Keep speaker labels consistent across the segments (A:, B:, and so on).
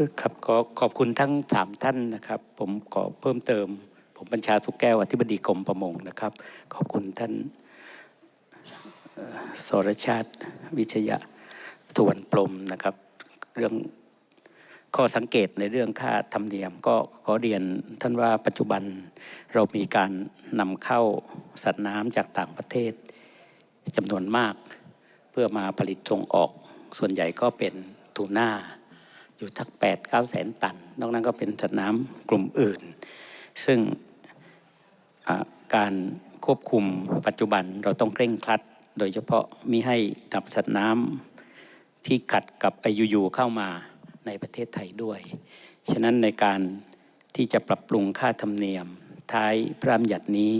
A: ครับขอขอบคุณทั้งสามท่านนะครับ ผมขอเพิ่มเติม ผมบัญชาสุกแก้วอธิบดีกรมประมงนะครับ ขอบคุณท่านสรชาติวิชยะสุวรรณปลมนะครับ เรื่องข้อสังเกตในเรื่องค่าธรรมเนียม ก็ขอเรียนท่านว่าปัจจุบันเรามีการนำเข้าสัตว์น้ำจากต่างประเทศจำนวนมาก เพื่อมาผลิตส่งออกส่วนใหญ่ก็เป็นทูน่า อยู่ทัก8 9แสนตัน นอกนั้นก็เป็นสัตว์น้ำกลุ่มอื่น ซึ่งการควบคุมปัจจุบันเราต้องเคร่งครัด โดยเฉพาะมิให้นำสัตว์น้ำที่ขัดกับไอยูยูเข้ามาในประเทศไทยด้วย ฉะนั้นในการที่จะปรับปรุงค่าธรรมเนียม ท้ายพระราชบัญญัตินี้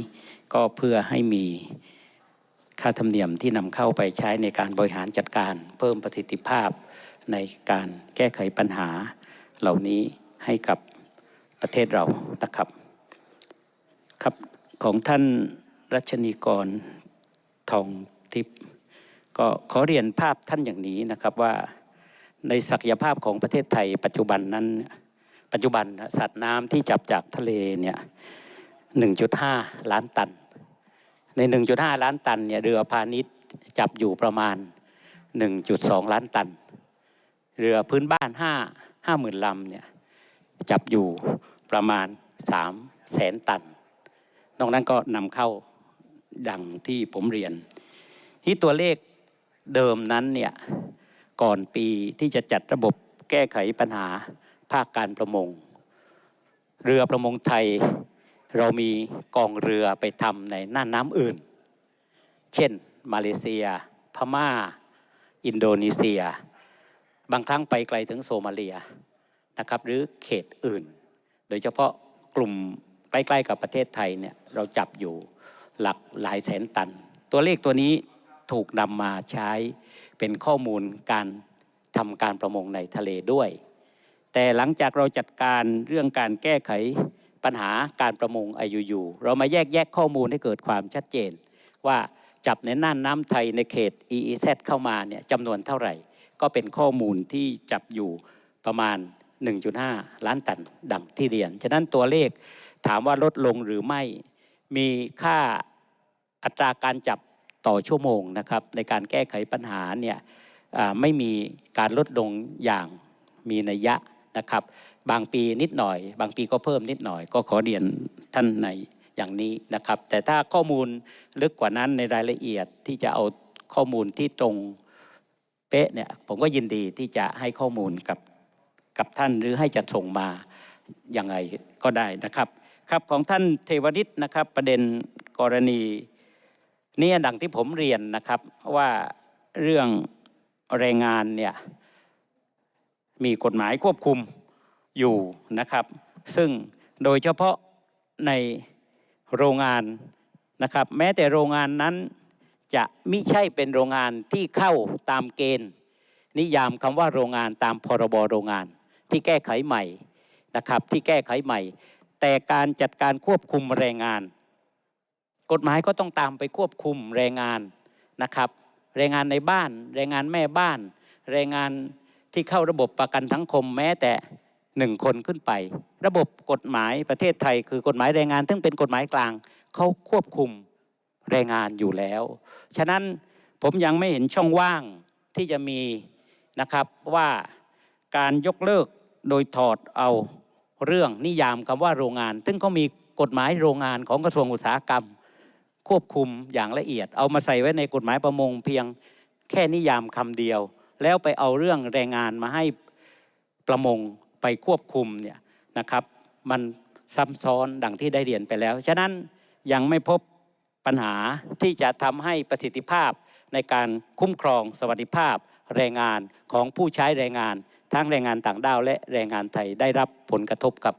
A: ก็เพื่อให้มีค่าธรรมเนียมที่นำเข้าไปใช้ในการบริหารจัดการ เพิ่มประสิทธิภาพ ในการแก้ไขปัญหาเหล่านี้ให้กับประเทศเรานะครับครับของท่านรัชนีกรทองทิพย์ก็ขอเรียนภาพท่านอย่างนี้นะครับว่าในศักยภาพของประเทศไทย ปัจจุบันนั้น ปัจจุบันสัตว์น้ำที่จับจากทะเลเนี่ย 1.5 ล้านตัน ใน 1.5 ล้านตันเนี่ยเรือพาณิชย์จับอยู่ประมาณ 1.2 ล้านตัน เรือพื้นบ้าน5 5หมื่นลำเนี่ยจับอยู่ประมาณ3แสนตัน นอกนั้นก็นำเข้าดังที่ผมเรียน ที่ตัวเลขเดิมนั้นเนี่ยก่อนปีที่จะจัดระบบแก้ไขปัญหาภาคการประมง เรือประมงไทย เรามีกองเรือไปทำในน่านน้ำอื่น เช่น มาเลเซีย พม่า อินโดนีเซีย บางครั้งไปไกลถึงโซมาเลียนะครับหรือเขตอื่น โดยเฉพาะกลุ่มใกล้ๆกับประเทศไทยเนี่ยเราจับอยู่หลักหลายแสนตัน ตัวเลขตัวนี้ถูกนำมาใช้เป็นข้อมูลการทำการประมงในทะเลด้วย แต่หลังจากเราจัดการเรื่องการแก้ไขปัญหาการประมง IUU เรามาแยกแยกข้อมูลให้เกิดความชัดเจน ว่า จับในน่านน้ำไทยในเขต EEZ เข้ามาเนี่ยจำนวนเท่าไหร่ ก็เป็นข้อมูลที่จับอยู่ประมาณ 1.5 ล้านตันดังที่เรียน ฉะนั้นตัวเลขถามว่าลดลงหรือไม่มีค่าอัตราการจับต่อชั่วโมงนะครับในการแก้ไขปัญหาเนี่ยไม่มีการลดลงอย่างมีนัยยะนะครับ บางปีนิดหน่อย บางปีก็เพิ่มนิดหน่อย ก็ขอเรียนท่านใน อย่างนี้นะครับ แต่ถ้าข้อมูลลึกกว่านั้นในรายละเอียดที่จะเอาข้อมูลที่ตรงเป๊ะเนี่ยผมก็ยินดีที่จะให้ข้อมูลกับกับท่านหรือให้จัดส่งมาอย่างไรก็ได้นะครับครับของท่านเทวนิตนะครับประเด็นกรณีนี่ดังที่ผมเรียนนะครับว่าเรื่องแรงงานเนี่ยมีกฎหมายควบคุมอยู่นะครับ ซึ่งโดยเฉพาะใน โรงงานนะครับ แม้แต่โรงงานนั้นจะไม่ใช่เป็นโรงงานที่เข้าตามเกณฑ์ นิยามคำว่าโรงงานตามพรบโรงงาน ที่แก้ไขใหม่นะครับที่แก้ไขใหม่ แต่การจัดการควบคุมแรงงาน กฎหมายก็ต้องตามไปควบคุมแรงงานนะครับ แรงงานในบ้าน แรงงานแม่บ้าน แรงงานที่เข้าระบบประกันสังคมแม้แต่ หนึ่งคนขึ้นไป ระบบกฎหมายประเทศไทย คือกฎหมายแรงงาน ซึ่งเป็นกฎหมายกลางเขาควบคุมแรงงานอยู่แล้ว ฉะนั้นผมยังไม่เห็นช่องว่างที่จะมีนะครับว่าการยกเลิกโดยถอดเอาเรื่องนิยามคำว่าโรงงาน ซึ่งเขามีกฎหมายโรงงานของกระทรวงอุตสาหกรรม ควบคุมอย่างละเอียด เอามาใส่ไว้ในกฎหมายประมงเพียงแค่นิยามคำเดียว แล้วไปเอาเรื่องแรงงานมาให้ประมง ไปควบคุมเนี่ยนะครับ มันซ้ำซ้อนดังที่ได้เรียนไปแล้ว ฉะนั้นยังไม่พบปัญหาที่จะทำให้ประสิทธิภาพในการคุ้มครองสวัสดิภาพแรงงานของผู้ใช้แรงงาน ทั้งแรงงานต่างด้าวและแรงงานไทยได้รับผลกระทบกับ